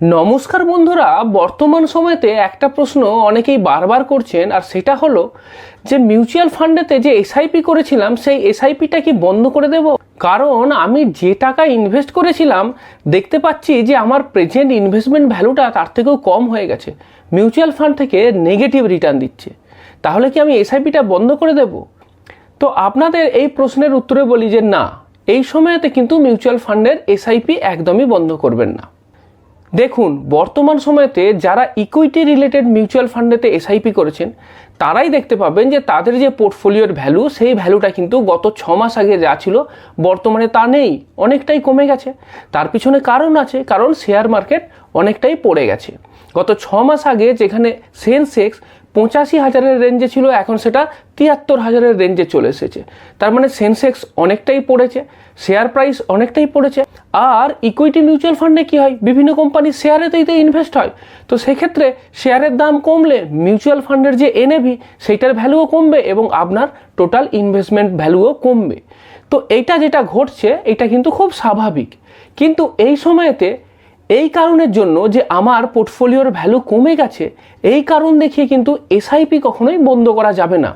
নমস্কার বন্ধুরা, বর্তমান সময়তে একটা প্রশ্ন অনেকেই বারবার করছেন, আর সেটা হলো যে মিউচুয়াল ফান্ডেতে যে এসআইপি করেছিলাম, সেই এসআইপিটা কি বন্ধ করে দেব? কারণ আমি যে টাকা ইনভেস্ট করেছিলাম, দেখতে পাচ্ছি যে আমার প্রেজেন্ট ইনভেস্টমেন্ট ভ্যালুটা তার থেকেও কম হয়ে গেছে। মিউচুয়াল ফান্ড থেকে নেগেটিভ রিটার্ন দিচ্ছে। তাহলে কি আমি এসআইপিটা বন্ধ করে দেব? তো আপনাদের এই প্রশ্নের উত্তরে বলি যে না, এই সময়তে কিন্তু মিউচুয়াল ফান্ডের এসআইপি একদমই বন্ধ করবেন না। দেখুন, বর্তমান সময়তে যারা ইকুইটি রিলেটেড মিউচুয়াল ফান্ডেতে এসআইপি করেছেন, তারাই দেখতে পাবেন যে তাদের যে পোর্টফোলিওর ভ্যালু সেই ভ্যালুটা কিন্তু গত ছ মাস আগে যা ছিল, বর্তমানে তা নেই। অনেকটাই কমে গেছে। তার পিছনে কারণ আছে, কারণ শেয়ার মার্কেট অনেকটাই পড়ে গেছে। গত ছ মাস আগে যেখানে সেন্সেক্স পঁচাশি হাজারের রেঞ্জে ছিল, এখন সেটা তিয়াত্তর হাজারের রেঞ্জে চলে এসেছে। তার মানে সেন্সেক্স অনেকটাই পড়েছে শেয়ার প্রাইস অনেকটাই পড়েছে, আর ইকুইটি মিউচুয়াল ফান্ডে কী হয়? বিভিন্ন কোম্পানির শেয়ারেতেই তো ইনভেস্ট হয়। তো সেক্ষেত্রে শেয়ারের দাম কমলে মিউচুয়াল ফান্ডের যে এনএভি সেইটার ভ্যালুও কমবে এবং আপনার টোটাল ইনভেস্টমেন্ট ভ্যালুও কমবে। তো এইটা যেটা ঘটছে এটা কিন্তু খুব স্বাভাবিক। কিন্তু এই সময়েতে এই কারণের জন্য যে আমার পোর্টফোলিওর ভ্যালু কমে গেছে, এই কারণ দেখিয়ে কিন্তু এসআইপি কখনোই বন্ধ করা যাবে না।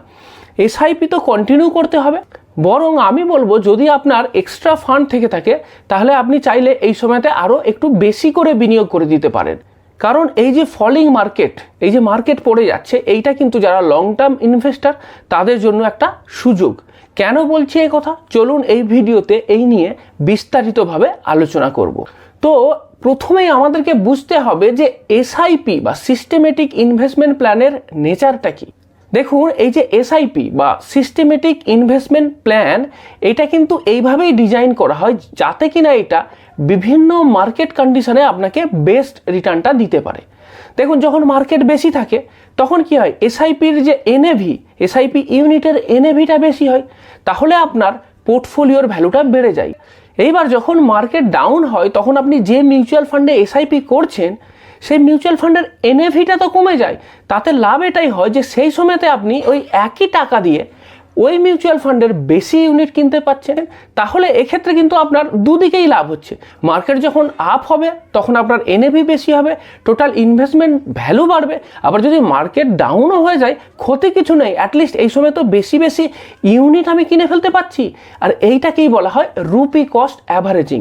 এসআইপি তো কন্টিনিউ করতে হবে। বরং আমি বলব, যদি আপনার এক্সট্রা ফান্ড থেকে থাকে, তাহলে আপনি চাইলে এই সময়তে আরও একটু বেশি করে বিনিয়োগ করে দিতে পারেন। কারণ এই যে ফলিং মার্কেট এই যে মার্কেট পড়ে যাচ্ছে, এইটা কিন্তু যারা লং টার্ম ইনভেস্টার তাদের জন্য একটা সুযোগ। কেন বলছি এই কথা? চলুন এই ভিডিওতে এই নিয়ে বিস্তারিতভাবে আলোচনা করব। তো প্রথমেই আমাদেরকে বুঝতে হবে যে এসআইপি বা সিস্টেমেটিক ইনভেস্টমেন্ট প্ল্যানের নেচারটা কি। দেখুন, এই যে এসআইপি বা সিস্টেমেটিক ইনভেস্টমেন্ট প্ল্যান এটা কিন্তু এইভাবেই ডিজাইন করা হয় যাতে কিনা এটা বিভিন্ন মার্কেট কন্ডিশনে আপনাকে বেস্ট রিটার্নটা দিতে পারে। দেখুন, যখন মার্কেট বেশি থাকে, তখন কি হয়? এসআইপির যে এনএভি এসআইপি ইউনিটের এনএভিটা বেশি হয়, তাহলে আপনার পোর্টফোলিওর ভ্যালুটা বেড়ে যায়। এইবার যখন মার্কেট ডাউন হয়, তখন আপনি যে মিউচুয়াল ফান্ডে এসআইপি করছেন, সেই মিউচুয়াল ফান্ডের এনএফিটা তো কমে যায়। তাতে লাভ এটাই হয় যে, সেই সময়তে আপনি ওই একই টাকা দিয়ে ওই মিউচুয়াল ফান্ডের বেশি ইউনিট কিনতে পাচ্ছেন তাহলে এক্ষেত্রে কিন্তু আপনার দুদিকেই লাভ হচ্ছে। মার্কেট যখন আপ হবে, তখন আপনার এনএভি বেশি হবে, টোটাল ইনভেস্টমেন্ট ভ্যালু বাড়বে। আবার যদি মার্কেট ডাউনও হয়ে যায়, ক্ষতি কিছু নেই অ্যাটলিস্ট এই সময় তো বেশি বেশি ইউনিট আমি কিনে ফেলতে পাচ্ছি আর এইটাকেই বলা হয় রুপি কস্ট অ্যাভারেজিং।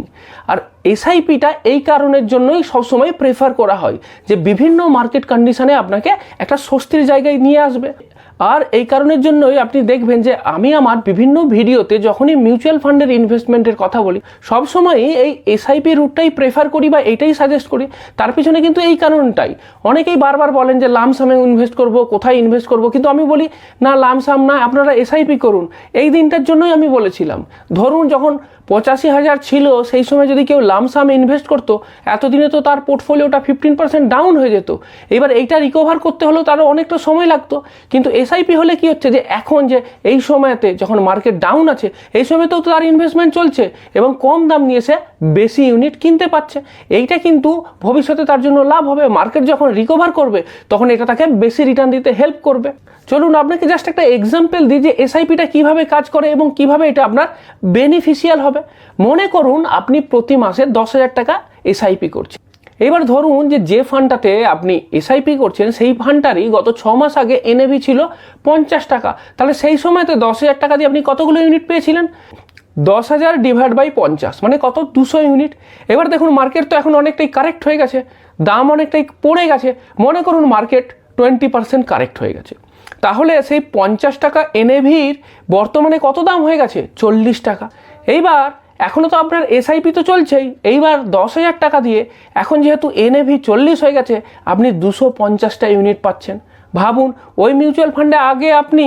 আর এসআইপিটা এই কারণের জন্যই সবসময় প্রেফার করা হয় যে বিভিন্ন মার্কেট কন্ডিশনে আপনাকে একটা স্বস্তির জায়গায় নিয়ে আসবে। আর এই কারণের জন্যই আপনি দেখবেন যে আমি আমার বিভিন্ন ভিডিওতে যখনই মিউচুয়াল ফান্ডের ইনভেস্টমেন্টের কথা বলি সবসময়ই এই এসআইপি রুটটাই প্রেফার করি বা এটাই সাজেস্ট করি। তার পিছনে কিন্তু এই কারণটাই। অনেকেই বারবার বলেন যে লামসামে ইনভেস্ট করব, কোথায় ইনভেস্ট করব, কিন্তু আমি বলি, না লামসাম না, আপনারা এসআইপি করুন। এই দিনটার জন্যই আমি বলেছিলাম। ধরুন যখন পঁচাশি হাজার ছিল, সেই সময় যদি কেউ লামসাম ইনভেস্ট করতো, এতদিনে তো তার পোর্টফোলিওটা ফিফটিন পার্সেন্ট ডাউন হয়ে যেত। এবার এইটা রিকভার করতে হলেও তারও অনেকটা সময় লাগতো। কিন্তু এসআইপি হলে কি হচ্ছে যে, এখন যে এই সময়তে যখন মার্কেট ডাউন আছে, এই সময় তো তার ইনভেস্টমেন্ট চলছে এবং কম দাম নিয়ে সে বেশি ইউনিট কিনতে পারছে। এইটা কিন্তু ভবিষ্যতে তার জন্য লাভ হবে। মার্কেট যখন রিকভার করবে, তখন এটা তাকে বেশি রিটার্ন দিতে হেল্প করবে। চলুন, আপনাকে জাস্ট একটা এক্সাম্পল দিই যে এসআইপিটা কীভাবে কাজ করে এবং কীভাবে এটা আপনার বেনিফিশিয়াল হবে। মনে করুন আপনি প্রতি মাসে দশ হাজার টাকা এসআইপি করছেন। এবার ধরুন যে যে ফান্ডটাতে আপনি এসআইপি করছেন, সেই ফান্ডটারই গত ছ মাস আগে এনএভি ছিল পঞ্চাশ টাকা। তাহলে সেই সময়তে দশ হাজার টাকা দিয়ে আপনি কতগুলো ইউনিট পেয়েছিলেন? দশ হাজার ডিভাইড বাই পঞ্চাশ মানে কত? দুশো ইউনিট এবার দেখুন মার্কেট তো এখন অনেকটাই কারেক্ট হয়ে গেছে। দাম অনেকটাই পড়ে গেছে। মনে করুন মার্কেট টোয়েন্টি পার্সেন্ট কারেক্ট হয়ে গেছে। তাহলে সেই পঞ্চাশ টাকা এনএভির বর্তমানে কত দাম হয়ে গেছে? চল্লিশ টাকা। এইবার এখনও তো আপনার এসআইপি তো চলছেই। এইবার দশ হাজার টাকা দিয়ে এখন যেহেতু এনএভি চল্লিশ হয়ে গেছে, আপনি দুশো পঞ্চাশটা ইউনিট পাচ্ছেন। ভাবুন, ওই মিউচুয়াল ফান্ডে আগে আপনি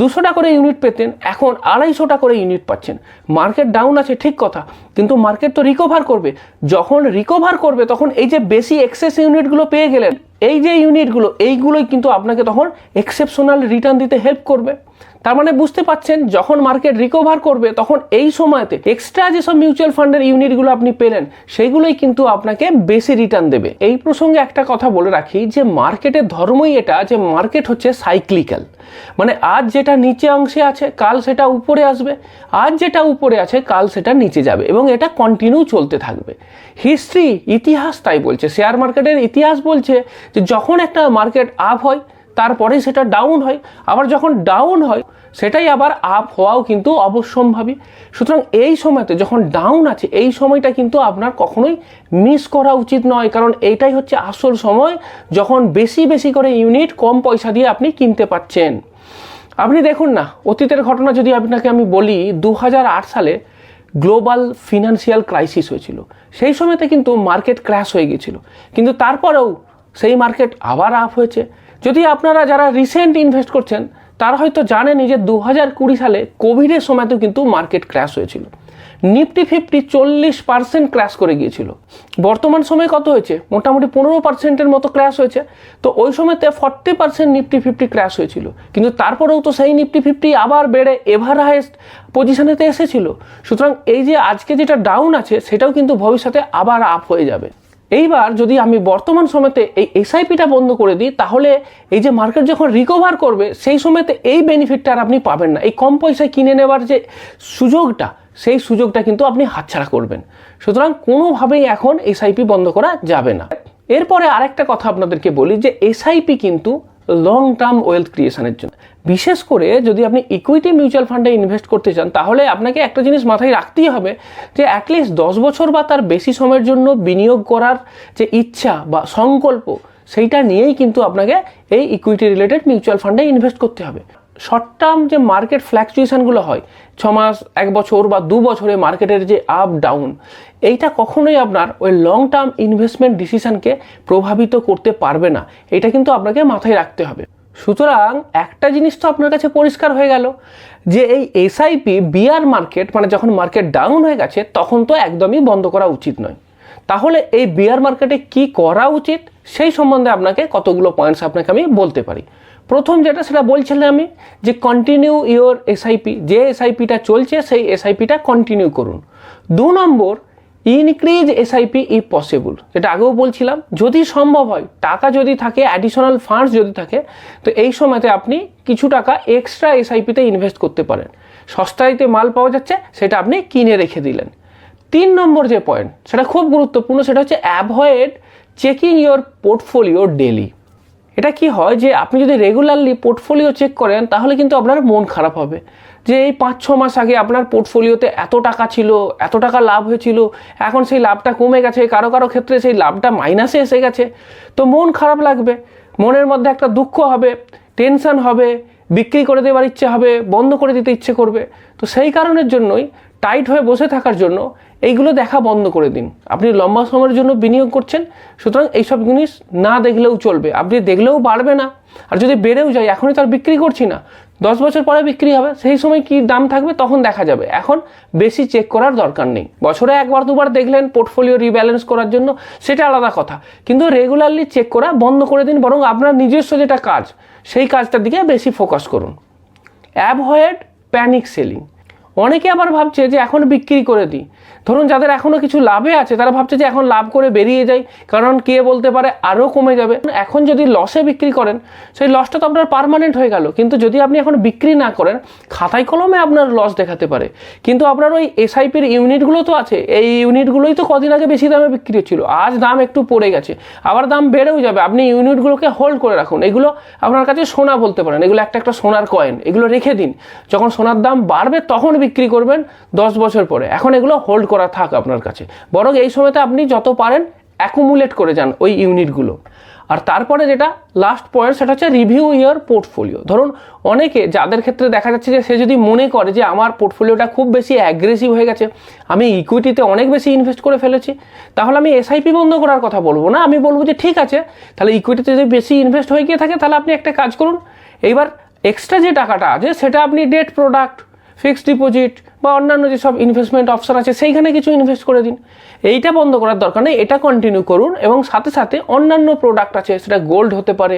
দুশোটা করে ইউনিট পেতেন, এখন আড়াইশোটা করে ইউনিট পাচ্ছেন। মার্কেট ডাউন আছে, ঠিক কথা। কিন্তু মার্কেট তো রিকভার করবে। যখন রিকভার করবে, তখন এই যে বেশি এক্সেস ইউনিটগুলো পেয়ে গেলেন এই যে ইউনিটগুলো এইগুলোই কিন্তু আপনাকে তখন এক্সেপশনাল রিটার্ন দিতে হেল্প করবে। তার মানে বুঝতে পাচ্ছেন, যখন মার্কেট রিকভার করবে, তখন এই সময়তে এক্সট্রা যেসব মিউচুয়াল ফান্ডের ইউনিটগুলো আপনি পেলেন সেইগুলোই কিন্তু আপনাকে বেশি রিটার্ন দেবে। এই প্রসঙ্গে একটা কথা বলে রাখি যে মার্কেটের ধর্মই এটা যে মার্কেট হচ্ছে সাইক্লিক্যাল মানে আজ যেটা নিচে অংশে আছে, কাল সেটা উপরে আসবে। আজ যেটা উপরে আছে, কাল সেটা নিচে যাবে এবং এটা কন্টিনিউ চলতে থাকবে। হিস্ট্রি ইতিহাস তাই বলছে। শেয়ার মার্কেটের ইতিহাস বলছে যে যখন একটা মার্কেট আপ হয় তারপরে সেটা ডাউন হয়। আবার যখন ডাউন হয়, সেটাই আবার আপ হওয়াও কিন্তু অবশ্যম্ভাবী। সুতরাং এই সময়তে যখন ডাউন আছে, এই সময়টা কিন্তু আপনার কখনোই মিস করা উচিত নয়, কারণ এইটাই হচ্ছে আসল সময় যখন বেশি বেশি করে ইউনিট কম পয়সা দিয়ে আপনি কিনতে পাচ্ছেন আপনি দেখুন না, অতীতের ঘটনা যদি আপনাকে আমি বলি দু হাজার আট সালে গ্লোবাল ফিনান্সিয়াল ক্রাইসিস হয়েছিল। সেই সময়তে কিন্তু মার্কেট ক্র্যাশ হয়ে গিয়েছিল। কিন্তু তারপরেও সেই মার্কেট আবার আপ হয়েছে। যদি আপনারা যারা রিসেন্ট ইনভেস্ট করছেন, তারা হয়তো জানেনই যে দু হাজার কুড়ি সালে কোভিডের সময়তেও কিন্তু মার্কেট ক্র্যাশ হয়েছিল। নিফটি ফিফটি চল্লিশ পার্সেন্ট ক্র্যাশ করে গিয়েছিল। বর্তমান সময়ে কত হয়েছে? মোটামুটি পনেরো পার্সেন্টের মতো ক্র্যাশ হয়েছে। তো ওই সময়তে forty percent Nifty fifty crash হয়েছিল। কিন্তু তারপরেও তো সেই নিফটি ফিফটি আবার বেড়ে এভার হাইস্ট পজিশনেতে এসেছিল। সুতরাং এই যে আজকে যেটা ডাউন আছে, সেটাও কিন্তু ভবিষ্যতে আবার আপ হয়ে যাবে। এইবার যদি আমি বর্তমান সময়তে এই এসআইপিটা বন্ধ করে দিই, তাহলে এই যে মার্কেট যখন রিকভার করবে, সেই সময়তে এই বেনিফিটটা আর আপনি পাবেন না। এই কম পয়সায় কিনে নেওয়ার যে সুযোগটা, সেই সুযোগটা কিন্তু আপনি হাতছাড়া করবেন। সুতরাং কোনোভাবেই এখন এসআইপি বন্ধ করা যাবে না। এরপরে আরেকটা কথা আপনাদেরকে বলি যে এসআইপি কিন্তু লং টার্ম ওয়েলথ ক্রিয়েশনের জন্য। বিশেষ করে যদি আপনি ইকুইটি মিউচুয়াল ফান্ডে ইনভেস্ট করতে চান, তাহলে আপনাকে একটা জিনিস মাথায় রাখতেই হবে যে অ্যাটলিস্ট দশ বছর বা তার বেশি সময়ের জন্য বিনিয়োগ করার যে ইচ্ছা বা সংকল্প, সেইটা নিয়েই কিন্তু আপনাকে এই ইকুইটি রিলেটেড মিউচুয়াল ফান্ডে ইনভেস্ট করতে হবে। শর্ট টার্ম যে মার্কেট ফ্ল্যাকচুয়েশনগুলো হয়, ছ মাস, এক বছর বা দু বছরে মার্কেটের যে আপ ডাউন এইটা কখনোই আপনার ওই লং টার্ম ইনভেস্টমেন্ট ডিসিশনকে প্রভাবিত করতে পারবে না। এটা কিন্তু আপনাকে মাথায় রাখতে হবে। সুতরাং একটা জিনিস তো আপনার কাছে পরিষ্কার হয়ে গেল, যে এই এসআইপি বিয়ার মার্কেট মানে যখন মার্কেট ডাউন হয়ে গেছে, তখন তো একদমই বন্ধ করা উচিত নয়। তাহলে এই বিয়ার মার্কেটে কি করা উচিত, সেই সম্বন্ধে আপনাকে কতগুলো পয়েন্টস আপনাকে আমি বলতে পারি। প্রথম যেটা, সেটা বলছিলাম আমি, যে কন্টিনিউ ইওর এসআইপি যে এসআইপিটা চলছে, সেই এসআইপিটা কন্টিনিউ করুন। দু নম্বর ইনক্রিজ এসআইপি ই পসিবল যেটা আগেও বলছিলাম, যদি সম্ভব হয়, টাকা যদি থাকে অ্যাডিশনাল ফান্ডস যদি থাকে, তো এই সময়তে আপনি কিছু টাকা এক্সট্রা এসআইপিতে ইনভেস্ট করতে পারেন। সস্তাইতে মাল পাওয়া যাচ্ছে, সেটা আপনি কিনে রেখে দিলেন। তিন নম্বর যে পয়েন্ট সেটা খুব গুরুত্বপূর্ণ, সেটা হচ্ছে avoid checking your portfolio daily এটা কি হয় যে, আপনি যদি রেগুলারলি পোর্টফোলিও চেক করেন, তাহলে কিন্তু আপনার মন খারাপ হবে। যে এই পাঁচ, ছ মাস আগে আপনার পোর্টফোলিওতে এত টাকা ছিল, এত টাকা লাভ হয়েছিল, এখন সেই লাভটা কমে গেছে, কারও কারও ক্ষেত্রে সেই লাভটা মাইনাসে এসে গেছে। তো মন খারাপ লাগবে, মনের মধ্যে একটা দুঃখ হবে টেনশন হবে, বিক্রি করে দেওয়ার ইচ্ছে হবে, বন্ধ করে দিতে ইচ্ছে করবে। তো সেই কারণের জন্যই টাইট হয়ে বসে থাকার জন্য এইগুলো দেখা বন্ধ করে দিন। আপনি লম্বা সময়ের জন্য বিনিয়োগ করছেন, সুতরাং এইসব জিনিস না দেখলেও চলবে। আপনি দেখলেও বাড়বে না। আর যদি বেড়েও যায়, এখনই তো আর বিক্রি করছি না। দশ বছর পরে বিক্রি হবে, সেই সময় কি দাম থাকবে তখন দেখা যাবে। এখন বেশি চেক করার দরকার নেই। বছরে একবার, দুবার দেখলেন পোর্টফোলিও রিব্যালেন্স করার জন্য, সেটা আলাদা কথা। কিন্তু রেগুলারলি চেক করা বন্ধ করে দিন, বরং আপনার নিজস্ব যেটা কাজ, সেই কাজটার দিকে বেশি ফোকাস করুন। অ্যাভয়েড প্যানিক সেলিং অনেকে আবার ভাবছে যে, এখন বিক্রি করে দিই। ধরুন যাদের এখনও কিছু লাভে আছে, তারা ভাবছে যে এখন লাভ করে বেরিয়ে যাই, কারণ কে বলতে পারে আরও কমে যাবে। এখন যদি লসে বিক্রি করেন, সেই লসটা তো আপনার পারমানেন্ট হয়ে গেল। কিন্তু যদি আপনি এখন বিক্রি না করেন, খাতায় কলমে আপনার লস দেখাতে পারে। কিন্তু আপনার ওই এসআইপির ইউনিটগুলো তো আছে, এই ইউনিটগুলোই তো কদিন আগে বেশি দামে বিক্রি হচ্ছিল। আজ দাম একটু পড়ে গেছে, আবার দাম বেড়েও যাবে। আপনি ইউনিটগুলোকে হোল্ড করে রাখুন। এগুলো আপনার কাছে সোনা বলতে পারেন। এগুলো একটা একটা সোনার কয়েন এগুলো রেখে দিন। যখন সোনার দাম বাড়বে, তখন বিক্রি করবেন দশ বছর পরে। এখন এগুলো হোল্ড করা থাক আপনার কাছে। বরং এই সময়তে আপনি যত পারেন অ্যাকুমুলেট করে যান ওই ইউনিটগুলো আর তারপরে যেটা লাস্ট পয়েন্ট সেটা হচ্ছে রিভিউ ইয়ার পোর্টফোলিও ধরুন, অনেকে যাদের ক্ষেত্রে দেখা যাচ্ছে যে সে যদি মনে করে যে আমার পোর্টফোলিওটা খুব বেশি অ্যাগ্রেসিভ হয়ে গেছে, আমি ইকুইটিতে অনেক বেশি ইনভেস্ট করে ফেলেছি, তাহলে আমি এসআইপি বন্ধ করার কথা বলব না। আমি বলব যে ঠিক আছে, তাহলে ইকুইটিতে যদি বেশি ইনভেস্ট হয়ে গিয়ে থাকে, তাহলে আপনি একটা কাজ করুন। এইবার এক্সট্রা যে টাকাটা আছে, সেটা আপনি ডেট প্রোডাক্ট ফিক্সড ডিপোজিট বা অন্যান্য যেসব ইনভেস্টমেন্ট অপশান আছে, সেইখানে কিছু ইনভেস্ট করে দিন। এইটা বন্ধ করার দরকার নেই, এটা কন্টিনিউ করুন এবং সাথে সাথে অন্যান্য প্রোডাক্ট আছে, সেটা গোল্ড হতে পারে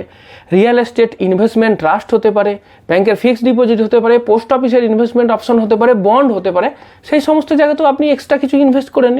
রিয়েল এস্টেট ইনভেস্টমেন্ট ট্রাস্ট হতে পারে ব্যাংকের ফিক্সড ডিপোজিট হতে পারে পোস্ট অফিসের ইনভেস্টমেন্ট অপশন হতে পারে বন্ড হতে পারে, সেই সমস্ত জায়গাতেও আপনি এক্সট্রা কিছু ইনভেস্ট করে নিন।